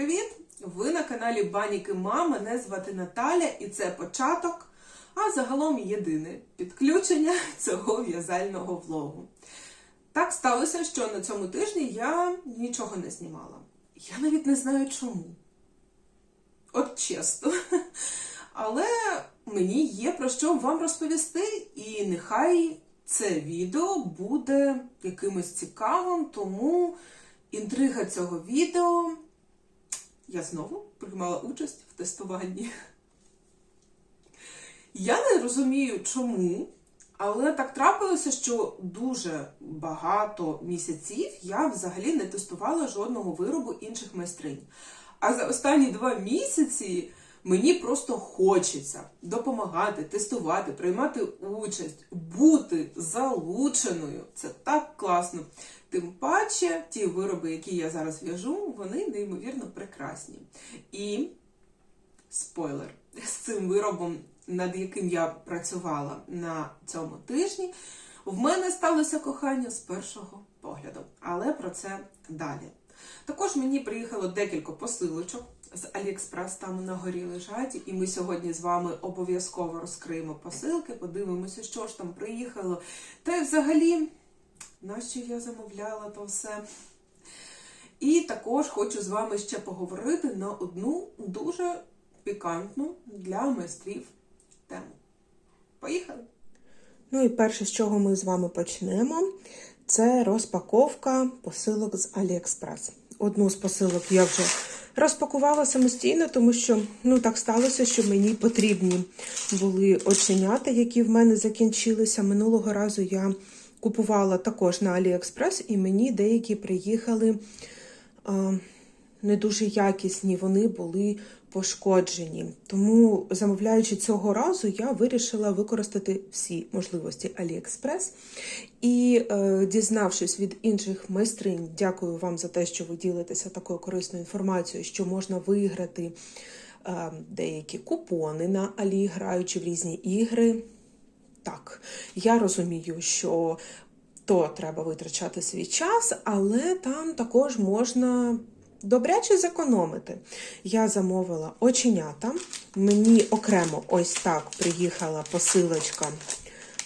привіт! Ви на каналі Баніки Ма. Мене звати Наталя, і це початок, а загалом єдине підключення цього в'язального влогу. Так сталося, що на цьому тижні я нічого не знімала. Я навіть не знаю чому. От чесно. Але мені є про що вам розповісти, і нехай це відео буде якимось цікавим, тому інтрига цього відео. Я знову приймала участь в тестуванні. Я не розумію, чому, але так трапилося, що дуже багато місяців я взагалі не тестувала жодного виробу інших майстринь. А за останні два місяці мені просто хочеться допомагати, тестувати, приймати участь, бути залученою. Це так класно. Тим паче, ті вироби, які я зараз в'яжу, вони неймовірно прекрасні. І спойлер, з цим виробом, над яким я працювала на цьому тижні, в мене сталося кохання з першого погляду. Але про це далі. Також мені приїхало декілька посилочок з Аліекспрес, там на горі лежать, і ми сьогодні з вами обов'язково розкриємо посилки, подивимося, що ж там приїхало. Та й взагалі, нащо я замовляла то все. І також хочу з вами ще поговорити на одну дуже пікантну для майстрів тему. Поїхали! Ну і перше, з чого ми з вами почнемо, це розпаковка посилок з AliExpress. Одну з посилок я вже розпакувала самостійно, тому що ну так сталося, що мені потрібні були оченята, які в мене закінчилися. Минулого разу я купувала також на AliExpress, і мені деякі приїхали а, не дуже якісні, вони були пошкоджені. Тому, замовляючи цього разу, я вирішила використати всі можливості AliExpress. І е, дізнавшись від інших майстринь, дякую вам за те, що ви ділитеся такою корисною інформацією, що можна виграти е, деякі купони на Алі, граючи в різні ігри. Так, я розумію, що то треба витрачати свій час, але там також можна добряче зекономити. Я замовила оченята. Мені окремо ось так приїхала посилочка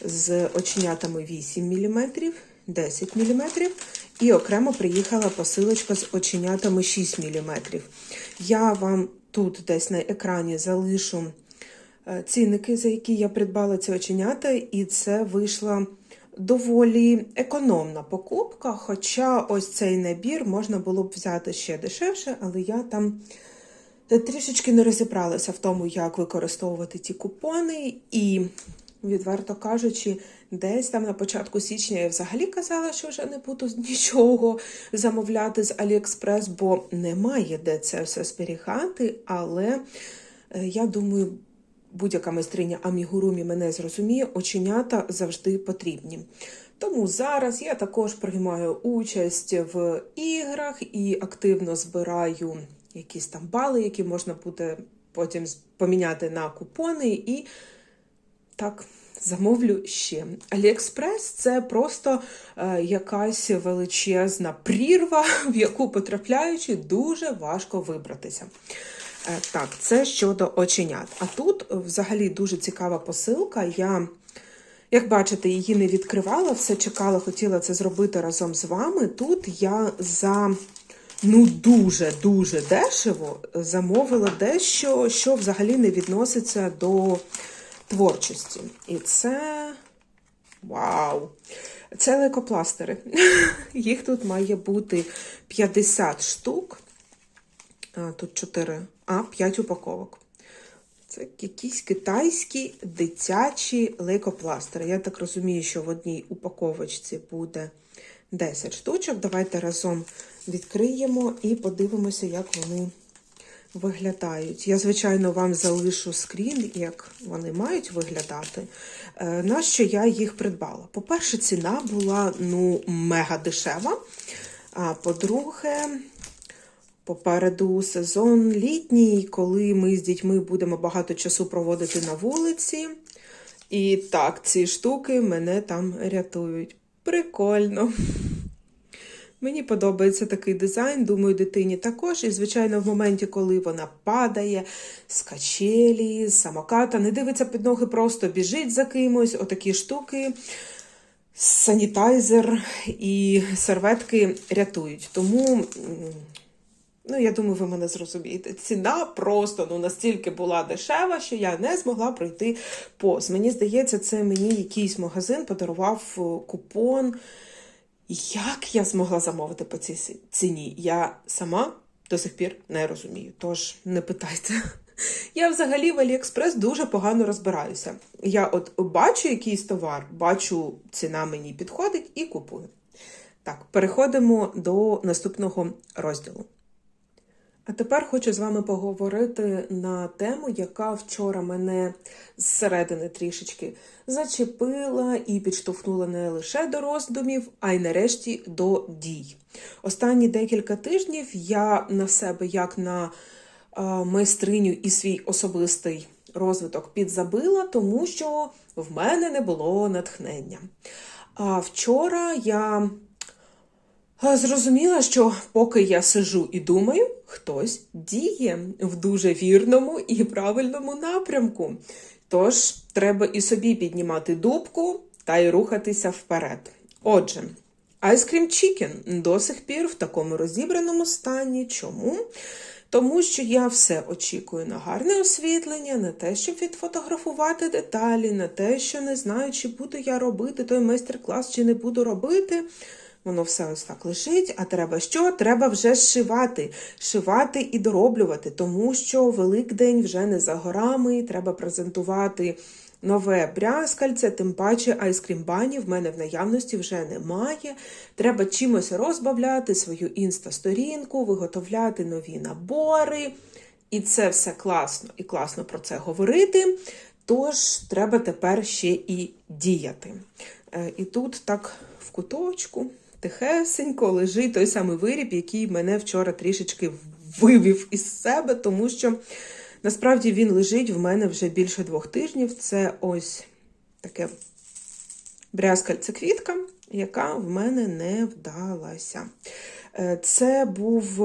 з оченятами 8 мм, 10 мм, і окремо приїхала посилочка з оченятами 6 мм. Я вам тут десь на екрані залишу цінники, за які я придбала ці оченята, і це вийшла доволі економна покупка. Хоча ось цей набір можна було б взяти ще дешевше, але я там трішечки не розібралася в тому, як використовувати ті купони. І, відверто кажучи, десь там на початку січня я взагалі казала, що вже не буду нічого замовляти з AliExpress, бо немає де це все зберігати. Але е, я думаю, будь-яка майстриня амігурумі мене зрозуміє, оченята завжди потрібні. Тому зараз я також приймаю участь в іграх і активно збираю якісь там бали, які можна буде потім поміняти на купони. І так, замовлю ще. Аліекспрес це просто е, якась величезна прірва, в яку потрапляючи, дуже важко вибратися. Е, Так, це щодо оченят. А тут взагалі дуже цікава посилка. Я, як бачите, її не відкривала, все чекала, хотіла це зробити разом з вами. Тут я за ну дуже-дуже дешево замовила дещо, що взагалі не відноситься до творчості. І це. Вау! Це лейкопластери. Їх тут має бути 50 штук. Тут 4, а 5 упаковок. Це якісь китайські дитячі лейкопластери. Я так розумію, що в одній упаковочці буде 10 штучок. Давайте разом відкриємо і подивимося, як вони виглядають. Я, звичайно, вам залишу скрін, як вони мають виглядати. Е, На що я їх придбала? По-перше, ціна була ну, мега дешева. А по-друге, Попереду сезон літній, коли ми з дітьми будемо багато часу проводити на вулиці. І так, ці штуки мене там рятують. Прикольно. Мені подобається такий дизайн, думаю, дитині також. І, звичайно, в моменті, коли вона падає з качелі, з самоката, не дивиться під ноги, просто біжить за кимось, отакі штуки. Санітайзер і серветки рятують. Тому, ну, я думаю, ви мене зрозумієте. Ціна просто ну, настільки була дешева, що я не змогла пройти повз. Мені здається, це мені якийсь магазин подарував е, купон. Як я змогла замовити по цій ціні? Я сама до сих пір не розумію. Тож не питайте. Я взагалі в Аліекспрес дуже погано розбираюся. Я от бачу якийсь товар, бачу, ціна мені підходить і купую. Так, переходимо до наступного розділу. А тепер хочу з вами поговорити на тему, яка вчора мене зсередини трішечки зачепила і підштовхнула не лише до роздумів, а й нарешті до дій. Останні декілька тижнів я на себе, як на майстриню і свій особистий розвиток підзабила, тому що в мене не було натхнення. А вчора я Зрозуміла, що поки я сижу і думаю, хтось діє в дуже вірному і правильному напрямку. Тож треба і собі піднімати дубку та й рухатися вперед. Отже, Ice Cream Chicken до сих пір в такому розібраному стані. Чому? Тому що я все очікую на гарне освітлення, на те, щоб відфотографувати деталі, на те, що не знаю, чи буду я робити той майстер-клас, чи не буду робити. Воно все ось так лежить, а треба що? Треба вже зшивати, шивати і дороблювати, тому що Великдень вже не за горами, треба презентувати нове брязкальце, тим паче айскрім-бані в мене в наявності вже немає. Треба чимось розбавляти свою інста-сторінку, виготовляти нові набори. І це все класно і класно про це говорити. Тож треба тепер ще і діяти. Е, І тут так в куточку тихесенько лежить той самий виріб, який мене вчора трішечки вивів із себе, тому що насправді він лежить в мене вже більше двох тижнів. Це ось таке брязкальце квітка, яка в мене не вдалася. Е, Це був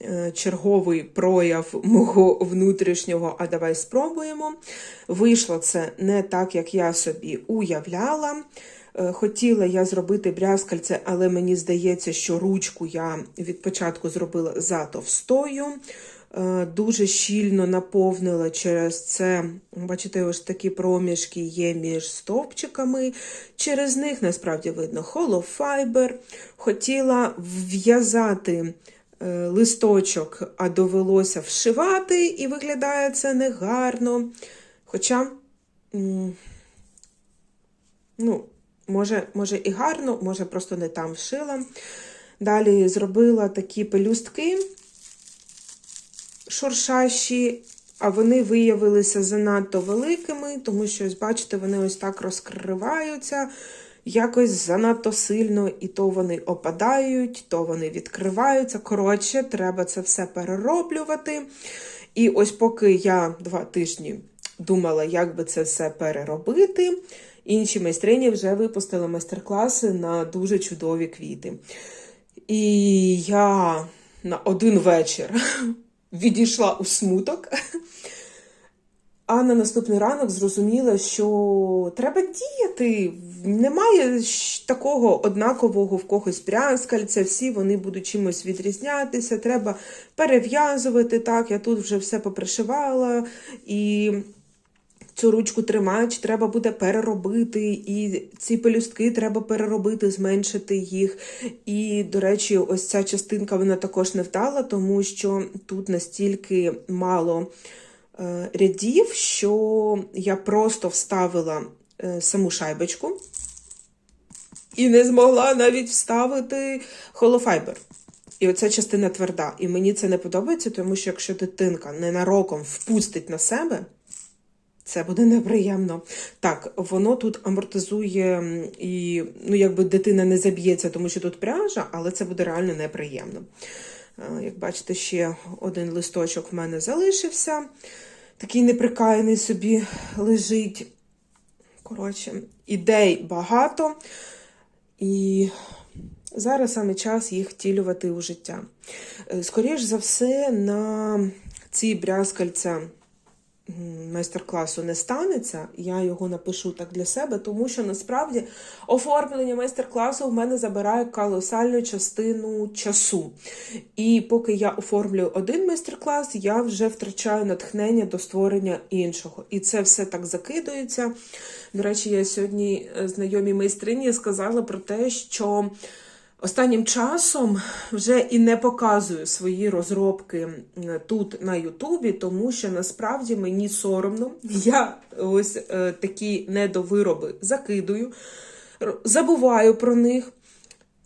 е, черговий прояв мого внутрішнього, а давай спробуємо. Вийшло це не так, як я собі уявляла. Е, Хотіла я зробити брязкальце, але мені здається, що ручку я від початку зробила затовстою. Е, Дуже щільно наповнила через це, бачите, ось такі проміжки є між стовпчиками. Через них насправді видно холофайбер. Хотіла в'язати е, листочок, а довелося вшивати, і виглядає це негарно. Хоча, ну, може, може і гарно, може просто не там вшила. Далі зробила такі пелюстки шуршащі, а вони виявилися занадто великими, тому що, ось бачите, вони ось так розкриваються якось занадто сильно, і то вони опадають, то вони відкриваються. Коротше, треба це все перероблювати. І ось поки я два тижні думала, як би це все переробити, інші майстрині вже випустили майстер-класи на дуже чудові квіти. І я на один вечір відійшла у смуток. А на наступний ранок зрозуміла, що треба діяти. Немає такого однакового в когось брязкальця, всі вони будуть чимось відрізнятися, треба перев'язувати. Так, я тут вже все попришивала, і цю ручку тримач треба буде переробити, і ці пелюстки треба переробити, зменшити їх. І, до речі, ось ця частинка вона також не вдала, тому що тут настільки мало е, рядів, що я просто вставила е, саму шайбочку і не змогла навіть вставити холофайбер. І оця частина тверда. І мені це не подобається, тому що якщо дитинка ненароком впустить на себе, це буде неприємно. Так, воно тут амортизує і, ну, якби дитина не заб'ється, тому що тут пряжа, але це буде реально неприємно. Е, Як бачите, ще один листочок в мене залишився. Такий неприкаяний собі лежить. Коротше, ідей багато. І зараз саме час їх втілювати у життя. Е, Скоріш за все, на ці брязкальця майстер-класу не станеться. Я його напишу так для себе, тому що насправді оформлення майстер-класу в мене забирає колосальну частину часу. І поки я оформлюю один майстер-клас, я вже втрачаю натхнення до створення іншого. І це все так закидується. До речі, я сьогодні е, знайомій майстрині сказала про те, що останнім часом вже і не показую свої розробки тут на Ютубі, тому що насправді мені соромно. Я ось е, такі недовироби закидую, забуваю про них.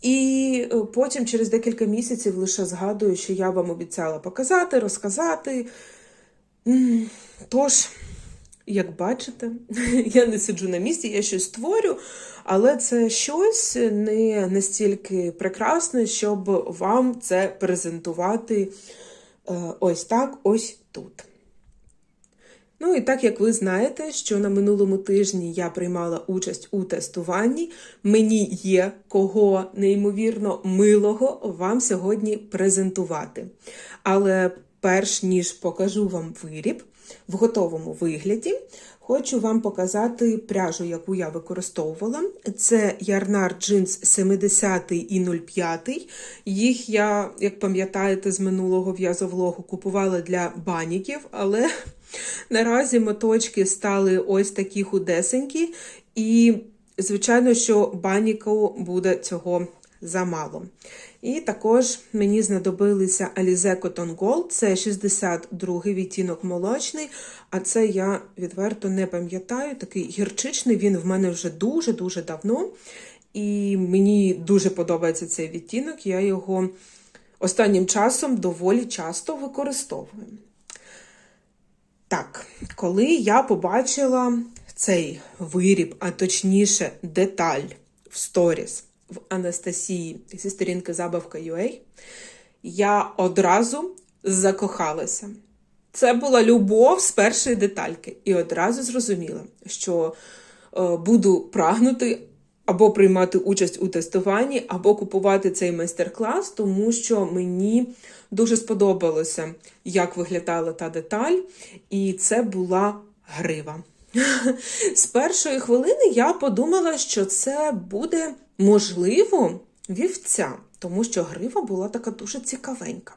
І е, потім через декілька місяців лише згадую, що я вам обіцяла показати, розказати. Тож, як бачите, я не сиджу на місці, я щось створю, але це щось не настільки прекрасне, щоб вам це презентувати е, ось так, ось тут. Ну і так як ви знаєте, що на минулому тижні я приймала участь у тестуванні, мені є кого неймовірно милого вам сьогодні презентувати. Але перш ніж покажу вам виріб в готовому вигляді, хочу вам показати пряжу, яку я використовувала. Це Ярнар Джинс 70 і 05. Їх я, як пам'ятаєте, з минулого в'язовлогу купувала для баніків, але Наразі моточки стали ось такі худесенькі, і, звичайно, що баніку буде цього замало. І також мені знадобилися Alize Cotton Gold, це 62-й відтінок молочний, а це я відверто не пам'ятаю. Такий гірчичний, він в мене вже дуже-дуже давно. І мені дуже подобається цей відтінок, я його останнім часом доволі часто використовую. Так, коли я побачила цей виріб, а точніше деталь в сторіс в Анастасії зі сторінки Забавка.ua, я одразу закохалася. Це була любов з першої детальки, і одразу зрозуміла, що е, буду прагнути або приймати участь у тестуванні, або купувати цей майстер-клас, тому що мені дуже сподобалося, як виглядала та деталь, і це була грива. З першої хвилини я подумала, що це буде можливо вівця, тому що грива була така дуже цікавенька.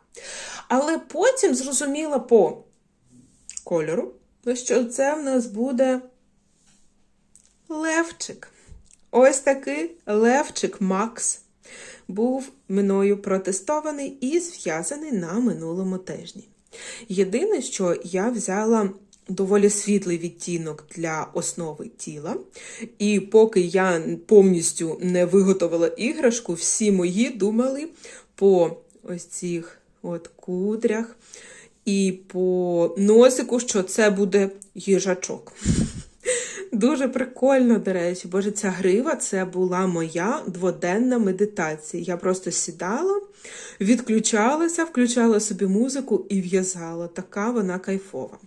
Але потім зрозуміла по кольору, що це в нас буде левчик. Ось такий левчик Макс був мною протестований і зв'язаний на минулому тижні. Єдине, що я взяла доволі світлий відтінок для основи тіла, і поки я повністю не виготовила іграшку, всі мої думали по ось цих от кудрях і по носику, що це буде їжачок. Дуже прикольно, до речі, боже, ця грива це була моя дводенна медитація. Я просто сідала, відключалася, включала собі музику і в'язала. Така вона кайфова.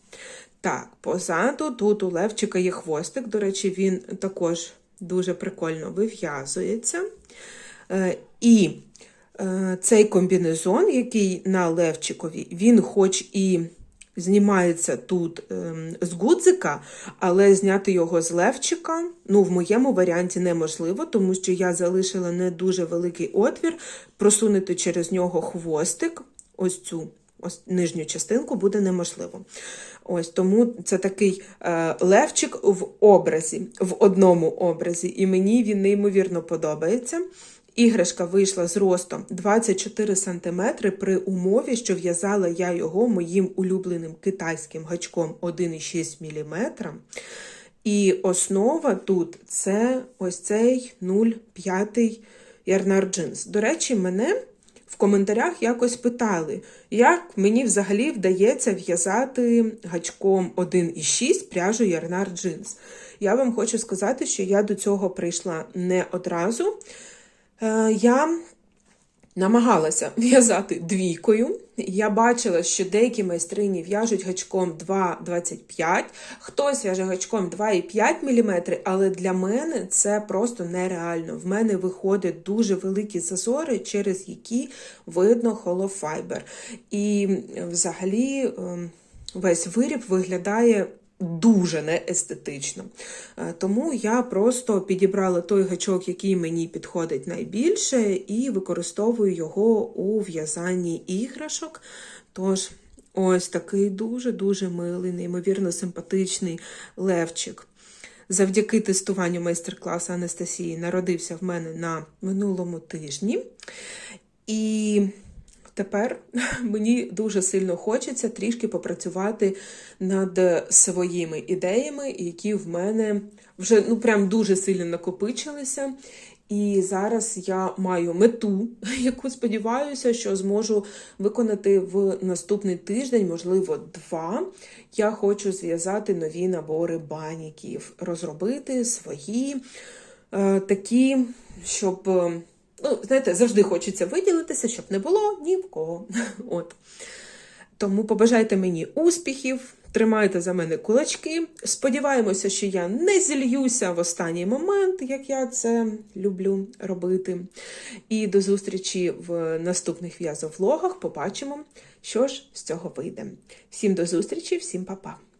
Так, позаду тут у Левчика є хвостик. До речі, він також дуже прикольно вив'язується. Е, І е, цей комбінезон, який на Левчикові, він хоч і знімається тут ем, з гудзика, але зняти його з левчика, ну, в моєму варіанті неможливо, тому що я залишила не дуже великий отвір, просунути через нього хвостик, ось цю ось нижню частинку буде неможливо. Ось тому це такий е, левчик в образі, в одному образі, і мені він неймовірно подобається. Іграшка вийшла з ростом 24 см при умові, що в'язала я його моїм улюбленим китайським гачком 1,6 мм. І основа тут це ось цей 0,5 ярнар джинс. До речі, мене в коментарях якось питали, як мені взагалі вдається в'язати гачком 1,6 пряжу ярнар джинс. Я вам хочу сказати, що я до цього прийшла не одразу. Е, Я намагалася в'язати двійкою. Я бачила, що деякі майстрині в'яжуть гачком 2,25, хтось в'яже гачком 2,5 мм, але для мене це просто нереально. В мене виходять дуже великі зазори, через які видно холофайбер. І взагалі ем, весь виріб виглядає дуже неестетично. Е, Тому я просто підібрала той гачок, який мені підходить найбільше, і використовую його у в'язанні іграшок. Тож, ось такий дуже-дуже милий, неймовірно симпатичний левчик. Завдяки тестуванню майстер-класу Анастасії народився в мене на минулому тижні. І тепер мені дуже сильно хочеться трішки попрацювати над своїми ідеями, які в мене вже ну прям дуже сильно накопичилися. І зараз я маю мету, яку сподіваюся, що зможу виконати в наступний тиждень, можливо, два. Я хочу зв'язати нові набори баніків, розробити свої е, такі, щоб. Ну, знаєте, завжди хочеться виділитися, щоб не було ні в кого. От. Тому побажайте мені успіхів, тримайте за мене кулачки. Сподіваємося, що я не зільюся в останній момент, як я це люблю робити. І до зустрічі в наступних в'язовлогах. Побачимо, що ж з цього вийде. Всім до зустрічі, всім па-па!